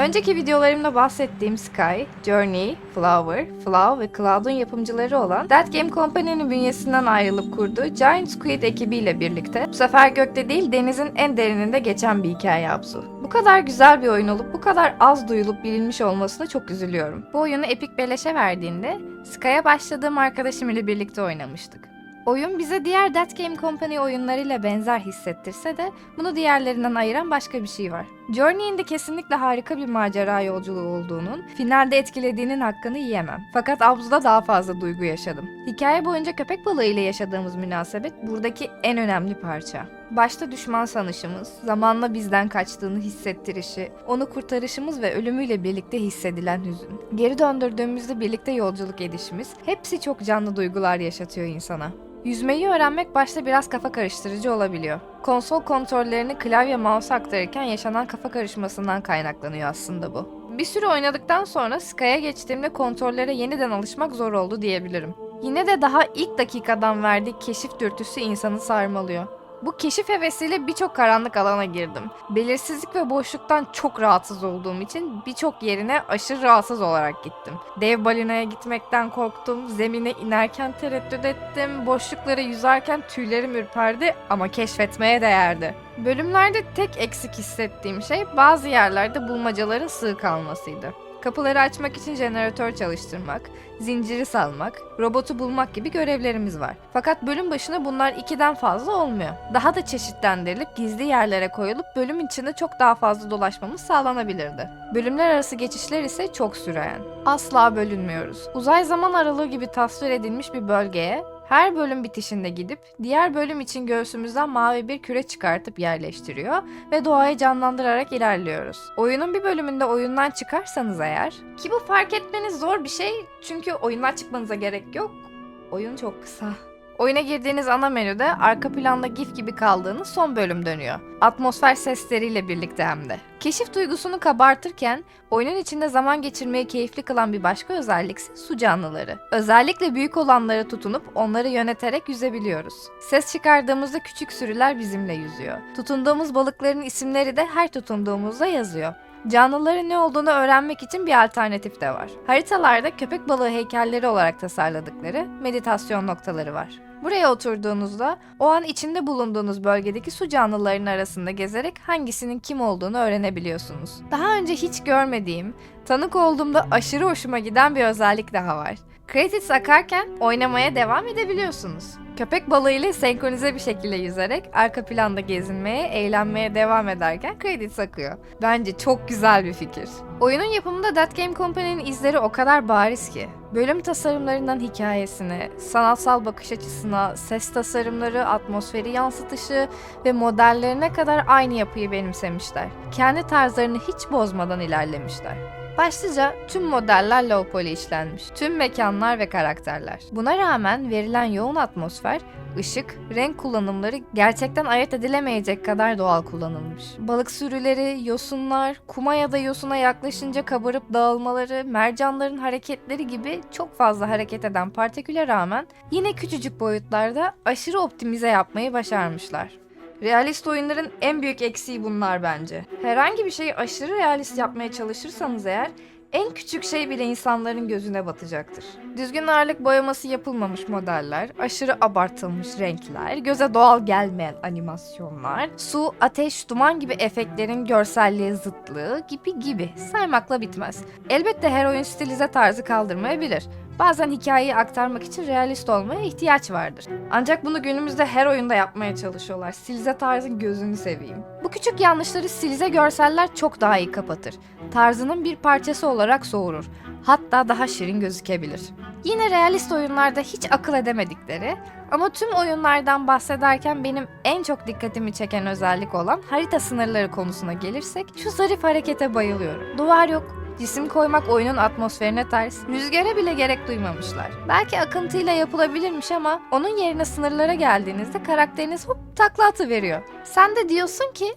Önceki videolarımda bahsettiğim Sky, Journey, Flower, Flow ve Cloud'un yapımcıları olan That Game Company'nin bünyesinden ayrılıp kurduğu Giant Squid ekibiyle birlikte bu sefer gökte değil denizin en derininde geçen bir hikaye Abzu. Bu kadar güzel bir oyun olup bu kadar az duyulup bilinmiş olmasına çok üzülüyorum. Bu oyunu Epic Beleş'e verdiğinde Sky'a başladığım arkadaşım ile birlikte oynamıştık. Oyun bize diğer That Game Company oyunlarıyla benzer hissettirse de bunu diğerlerinden ayıran başka bir şey var. Journey'in de kesinlikle harika bir macera yolculuğu olduğunun, finalde etkilediğinin hakkını yiyemem. Fakat Abzu'da daha fazla duygu yaşadım. Hikaye boyunca köpek balığı ile yaşadığımız münasebet buradaki en önemli parça. Başta düşman sanışımız, zamanla bizden kaçtığını hissettirişi, onu kurtarışımız ve ölümüyle birlikte hissedilen hüzün. Geri döndürdüğümüzde birlikte yolculuk edişimiz, hepsi çok canlı duygular yaşatıyor insana. Yüzmeyi öğrenmek başta biraz kafa karıştırıcı olabiliyor. Konsol kontrollerini klavye mouse aktarırken yaşanan kafa karışmasından kaynaklanıyor aslında bu. Bir süre oynadıktan sonra Sky'a geçtiğimde kontrollere yeniden alışmak zor oldu diyebilirim. Yine de daha ilk dakikadan verdiği keşif dürtüsü insanı sarmalıyor. Bu keşif hevesiyle birçok karanlık alana girdim. Belirsizlik ve boşluktan çok rahatsız olduğum için birçok yerine aşırı rahatsız olarak gittim. Dev balinaya gitmekten korktum, zemine inerken tereddüt ettim, boşluklara yüzerken tüylerim ürperdi ama keşfetmeye değerdi. Bölümlerde tek eksik hissettiğim şey bazı yerlerde bulmacaların sığ kalmasıydı. Kapıları açmak için jeneratör çalıştırmak, zinciri salmak, robotu bulmak gibi görevlerimiz var. Fakat bölüm başına bunlar ikiden fazla olmuyor. Daha da çeşitlendirilip gizli yerlere koyulup bölüm içinde çok daha fazla dolaşmamız sağlanabilirdi. Bölümler arası geçişler ise çok süreyen. Asla bölünmüyoruz. Uzay zaman aralığı gibi tasvir edilmiş bir bölgeye her bölüm bitişinde gidip diğer bölüm için göğsümüzden mavi bir küre çıkartıp yerleştiriyor ve doğayı canlandırarak ilerliyoruz. Oyunun bir bölümünde oyundan çıkarsanız eğer ki bu fark etmeniz zor bir şey çünkü oyundan çıkmanıza gerek yok. Oyun çok kısa. Oyuna girdiğiniz ana menüde arka planda GIF gibi kaldığınız son bölüm dönüyor. Atmosfer sesleriyle birlikte hem de. Keşif duygusunu kabartırken oyunun içinde zaman geçirmeyi keyifli kılan bir başka özellikse su canlıları. Özellikle büyük olanlara tutunup onları yöneterek yüzebiliyoruz. Ses çıkardığımızda küçük sürüler bizimle yüzüyor. Tutunduğumuz balıkların isimleri de her tutunduğumuzda yazıyor. Canlıların ne olduğunu öğrenmek için bir alternatif de var. Haritalarda köpek balığı heykelleri olarak tasarladıkları meditasyon noktaları var. Buraya oturduğunuzda o an içinde bulunduğunuz bölgedeki su canlılarının arasında gezerek hangisinin kim olduğunu öğrenebiliyorsunuz. Daha önce hiç görmediğim, tanık olduğumda aşırı hoşuma giden bir özellik daha var. Credits akarken oynamaya devam edebiliyorsunuz. Köpek balığı ile senkronize bir şekilde yüzerek arka planda gezinmeye, eğlenmeye devam ederken credits akıyor. Bence çok güzel bir fikir. Oyunun yapımında That Game Company'nin izleri o kadar bariz ki. Bölüm tasarımlarından hikayesine, sanatsal bakış açısına, ses tasarımları, atmosferi yansıtışı ve modellerine kadar aynı yapıyı benimsemişler. Kendi tarzlarını hiç bozmadan ilerlemişler. Başlıca tüm modeller low poly işlenmiş. Tüm mekanlar ve karakterler. Buna rağmen verilen yoğun atmosfer, ışık, renk kullanımları gerçekten ayırt edilemeyecek kadar doğal kullanılmış. Balık sürüleri, yosunlar, kuma ya da yosuna yaklaşınca kabarıp dağılmaları, mercanların hareketleri gibi çok fazla hareket eden partiküle rağmen yine küçücük boyutlarda aşırı optimize yapmayı başarmışlar. Realist oyunların en büyük eksiği bunlar bence. Herhangi bir şeyi aşırı realist yapmaya çalışırsanız eğer en küçük şey bile insanların gözüne batacaktır. Düzgün ağırlık boyaması yapılmamış modeller, aşırı abartılmış renkler, göze doğal gelmeyen animasyonlar, su, ateş, duman gibi efektlerin görselliğe zıtlığı gibi gibi saymakla bitmez. Elbette her oyun stilize tarzı kaldırmayabilir. Bazen hikayeyi aktarmak için realist olmaya ihtiyaç vardır. Ancak bunu günümüzde her oyunda yapmaya çalışıyorlar. Stilize tarzın gözünü seveyim. Bu küçük yanlışları stilize görseller çok daha iyi kapatır. Tarzının bir parçası olarak soğurur. Hatta daha şirin gözükebilir. Yine realist oyunlarda hiç akıl edemedikleri ama tüm oyunlardan bahsederken benim en çok dikkatimi çeken özellik olan harita sınırları konusuna gelirsek şu zarif harekete bayılıyorum. Duvar yok, Cisim koymak oyunun atmosferine ters, rüzgara bile gerek duymamışlar. Belki akıntıyla yapılabilirmiş ama onun yerine sınırlara geldiğinizde karakteriniz hop takla atıveriyor. Sen de diyorsun ki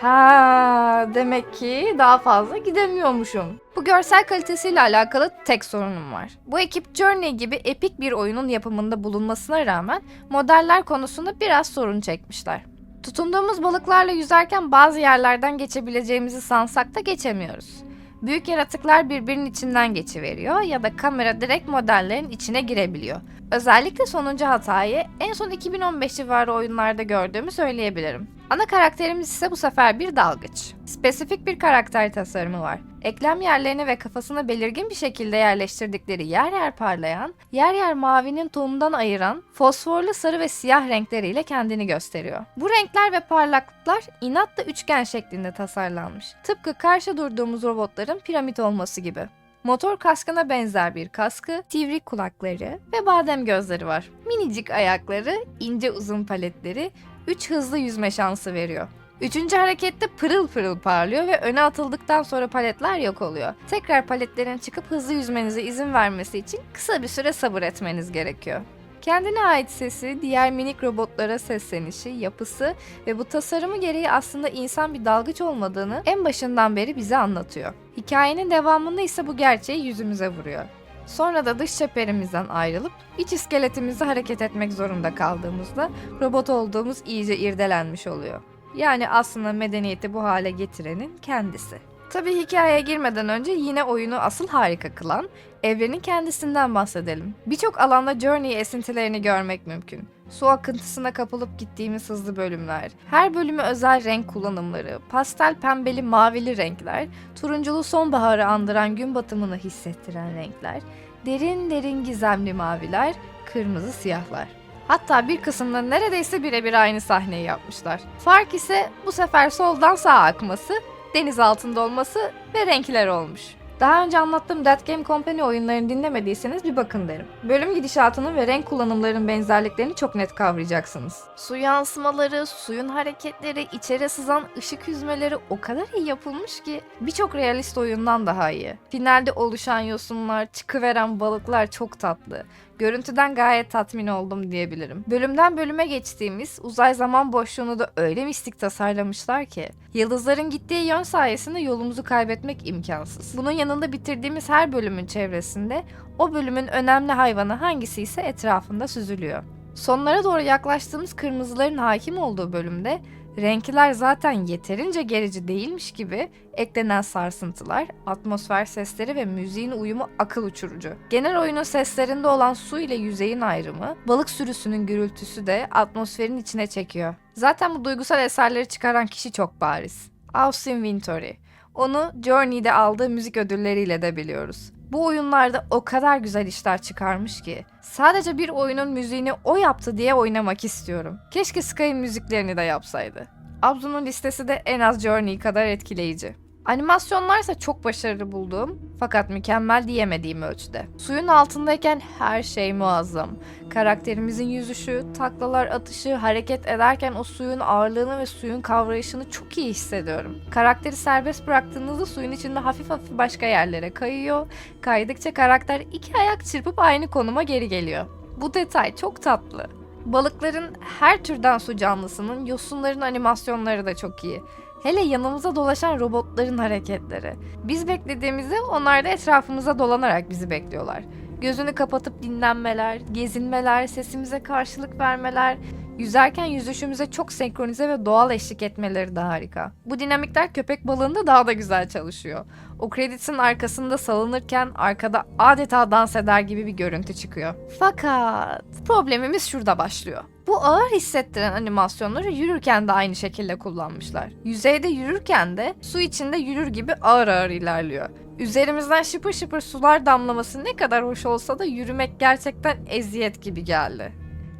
Ha, demek ki daha fazla gidemiyormuşum. Bu görsel kalitesiyle alakalı tek sorunum var. Bu ekip Journey gibi epik bir oyunun yapımında bulunmasına rağmen modeller konusunda biraz sorun çekmişler. Tutunduğumuz balıklarla yüzerken bazı yerlerden geçebileceğimizi sansak da geçemiyoruz. Büyük yaratıklar birbirinin içinden geçiveriyor ya da kamera direkt modellerin içine girebiliyor. Özellikle sonuncu hatayı en son 2015 civarı oyunlarda gördüğümü söyleyebilirim. Ana karakterimiz ise bu sefer bir dalgıç. Spesifik bir karakter tasarımı var. Eklem yerlerini ve kafasını belirgin bir şekilde yerleştirdikleri yer yer parlayan, yer yer mavinin tonundan ayıran, fosforlu sarı ve siyah renkleriyle kendini gösteriyor. Bu renkler ve parlaklıklar inatla üçgen şeklinde tasarlanmış. Tıpkı karşı durduğumuz robotların piramit olması gibi. Motor kaskına benzer bir kaskı, sivri kulakları ve badem gözleri var. Minicik ayakları, ince uzun paletleri 3 hızlı yüzme şansı veriyor. Üçüncü harekette pırıl pırıl parlıyor ve öne atıldıktan sonra paletler yok oluyor. Tekrar paletlerin çıkıp hızlı yüzmenize izin vermesi için kısa bir süre sabır etmeniz gerekiyor. Kendine ait sesi, diğer minik robotlara seslenişi, yapısı ve bu tasarımı gereği aslında insan bir dalgıç olmadığını en başından beri bize anlatıyor. Hikayenin devamında ise bu gerçeği yüzümüze vuruyor. Sonra da dış çeperimizden ayrılıp iç iskeletimizi hareket etmek zorunda kaldığımızda robot olduğumuz iyice irdelenmiş oluyor. Yani aslında medeniyeti bu hale getirenin kendisi. Tabii hikayeye girmeden önce yine oyunu asıl harika kılan evrenin kendisinden bahsedelim. Birçok alanda Journey esintilerini görmek mümkün. Su akıntısına kapılıp gittiğimiz hızlı bölümler, her bölümü özel renk kullanımları, pastel pembeli mavili renkler, turunculu sonbaharı andıran gün batımını hissettiren renkler, derin derin gizemli maviler, kırmızı siyahlar. Hatta bir kısımda neredeyse birebir aynı sahneyi yapmışlar. Fark ise bu sefer soldan sağa akması, deniz altında olması ve renkler olmuş. Daha önce anlattığım That Game Company oyunlarını dinlemediyseniz bir bakın derim. Bölüm gidişatının ve renk kullanımlarının benzerliklerini çok net kavrayacaksınız. Su yansımaları, suyun hareketleri, içeri sızan ışık hüzmeleri o kadar iyi yapılmış ki birçok realist oyundan daha iyi. Finalde oluşan yosunlar, çıkıveren balıklar çok tatlı. Görüntüden gayet tatmin oldum diyebilirim. Bölümden bölüme geçtiğimiz uzay zaman boşluğunu da öyle mistik tasarlamışlar ki yıldızların gittiği yön sayesinde yolumuzu kaybetmek imkansız. Bunun yanında bitirdiğimiz her bölümün çevresinde o bölümün önemli hayvanı hangisi ise etrafında süzülüyor. Sonlara doğru yaklaştığımız kırmızıların hakim olduğu bölümde renkler zaten yeterince gerici değilmiş gibi eklenen sarsıntılar, atmosfer sesleri ve müziğin uyumu akıl uçurucu. Genel oyunun seslerinde olan su ile yüzeyin ayrımı, balık sürüsünün gürültüsü de atmosferin içine çekiyor. Zaten bu duygusal eserleri çıkaran kişi çok bariz. Austin Wintory. Onu Journey'de aldığı müzik ödülleriyle de biliyoruz. Bu oyunlarda o kadar güzel işler çıkarmış ki sadece bir oyunun müziğini o yaptı diye oynamak istiyorum. Keşke Sky'ın müziklerini de yapsaydı. Abzu'nun listesi de en az Journey kadar etkileyici. Animasyonlarsa çok başarılı bulduğum fakat mükemmel diyemediğim ölçüde. Suyun altındayken her şey muazzam. Karakterimizin yüzüşü, taklalar atışı, hareket ederken o suyun ağırlığını ve suyun kavrayışını çok iyi hissediyorum. Karakteri serbest bıraktığınızda suyun içinde hafif hafif başka yerlere kayıyor. Kaydıkça karakter iki ayak çırpıp aynı konuma geri geliyor. Bu detay çok tatlı. Balıkların her türden su canlısının yosunların animasyonları da çok iyi. Hele yanımıza dolaşan robotların hareketleri. Biz beklediğimizde onlar da etrafımıza dolanarak bizi bekliyorlar. Gözünü kapatıp dinlenmeler, gezinmeler, sesimize karşılık vermeler, yüzerken yüzüşümüze çok senkronize ve doğal eşlik etmeleri de harika. Bu dinamikler köpek balığında daha da güzel çalışıyor. O kreditin arkasında salınırken arkada adeta dans eder gibi bir görüntü çıkıyor. Fakat problemimiz şurada başlıyor. Bu ağır hissettiren animasyonları yürürken de aynı şekilde kullanmışlar. Yüzeyde yürürken de su içinde yürür gibi ağır ağır ilerliyor. Üzerimizden şıpır şıpır sular damlaması ne kadar hoş olsa da yürümek gerçekten eziyet gibi geldi.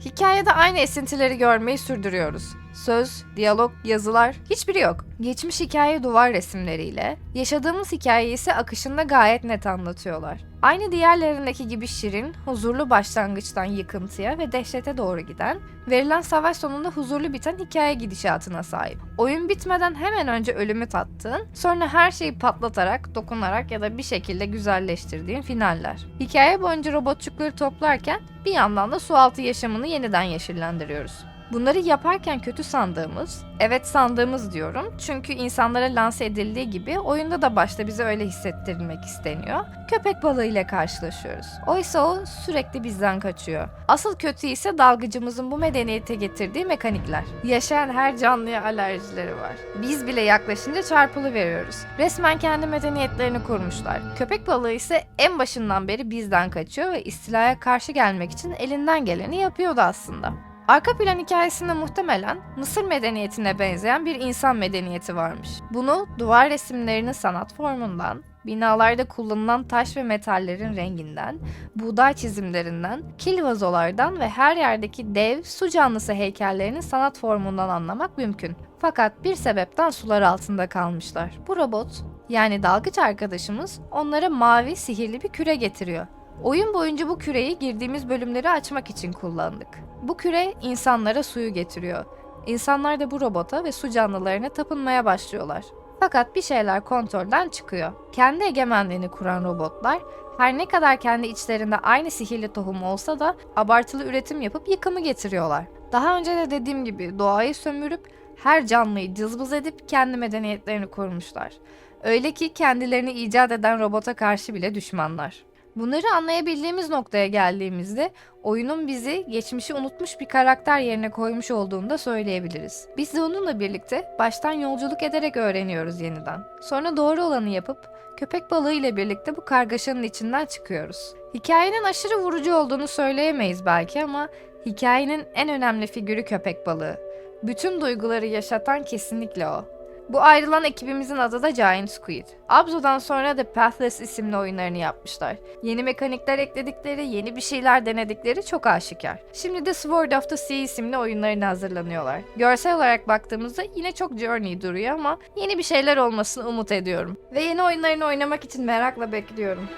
Hikayede aynı esintileri görmeyi sürdürüyoruz. Söz, diyalog, yazılar hiçbiri yok. Geçmiş hikaye duvar resimleriyle, yaşadığımız hikayeyi ise akışında gayet net anlatıyorlar. Aynı diğerlerindeki gibi şirin, huzurlu başlangıçtan yıkıntıya ve dehşete doğru giden, verilen savaş sonunda huzurlu biten hikaye gidişatına sahip. Oyun bitmeden hemen önce ölümü tattığın, sonra her şeyi patlatarak, dokunarak ya da bir şekilde güzelleştirdiğin finaller. Hikaye boyunca robotçukları toplarken bir yandan da sualtı yaşamını yeniden yeşillendiriyoruz. Bunları yaparken kötü sandığımız, evet sandığımız diyorum çünkü insanlara lanse edildiği gibi oyunda da başta bize öyle hissettirilmek isteniyor. Köpek balığı ile karşılaşıyoruz. Oysa o sürekli bizden kaçıyor. Asıl kötü ise dalgıcımızın bu medeniyete getirdiği mekanikler. Yaşayan her canlıya alerjileri var. Biz bile yaklaşınca çarpılı veriyoruz. Resmen kendi medeniyetlerini kurmuşlar. Köpek balığı ise en başından beri bizden kaçıyor ve istilaya karşı gelmek için elinden geleni yapıyordu aslında. Arka plan hikayesinde muhtemelen Mısır medeniyetine benzeyen bir insan medeniyeti varmış. Bunu duvar resimlerinin sanat formundan, binalarda kullanılan taş ve metallerin renginden, buğday çizimlerinden, kil vazolardan ve her yerdeki dev su canlısı heykellerinin sanat formundan anlamak mümkün. Fakat bir sebepten sular altında kalmışlar. Bu robot, yani dalgıç arkadaşımız onlara mavi sihirli bir küre getiriyor. Oyun boyunca bu küreyi girdiğimiz bölümleri açmak için kullandık. Bu küre insanlara suyu getiriyor. İnsanlar da bu robota ve su canlılarına tapınmaya başlıyorlar. Fakat bir şeyler kontrolden çıkıyor. Kendi egemenliğini kuran robotlar her ne kadar kendi içlerinde aynı sihirli tohum olsa da abartılı üretim yapıp yıkımı getiriyorlar. Daha önce de dediğim gibi doğayı sömürüp her canlıyı cızbız edip kendi medeniyetlerini kurmuşlar. Öyle ki kendilerini icat eden robota karşı bile düşmanlar. Bunları anlayabildiğimiz noktaya geldiğimizde oyunun bizi geçmişi unutmuş bir karakter yerine koymuş olduğunu da söyleyebiliriz. Biz de onunla birlikte baştan yolculuk ederek öğreniyoruz yeniden. Sonra doğru olanı yapıp köpek balığı ile birlikte bu kargaşanın içinden çıkıyoruz. Hikayenin aşırı vurucu olduğunu söyleyemeyiz belki ama hikayenin en önemli figürü köpek balığı. Bütün duyguları yaşatan kesinlikle o. Bu ayrılan ekibimizin adı da Giant Squid. Abzo'dan sonra da Pathless isimli oyunlarını yapmışlar. Yeni mekanikler ekledikleri, yeni bir şeyler denedikleri çok aşikar. Şimdi de Sword of the Sea isimli oyunlarına hazırlanıyorlar. Görsel olarak baktığımızda yine çok Journey duruyor ama yeni bir şeyler olmasını umut ediyorum. Ve yeni oyunlarını oynamak için merakla bekliyorum.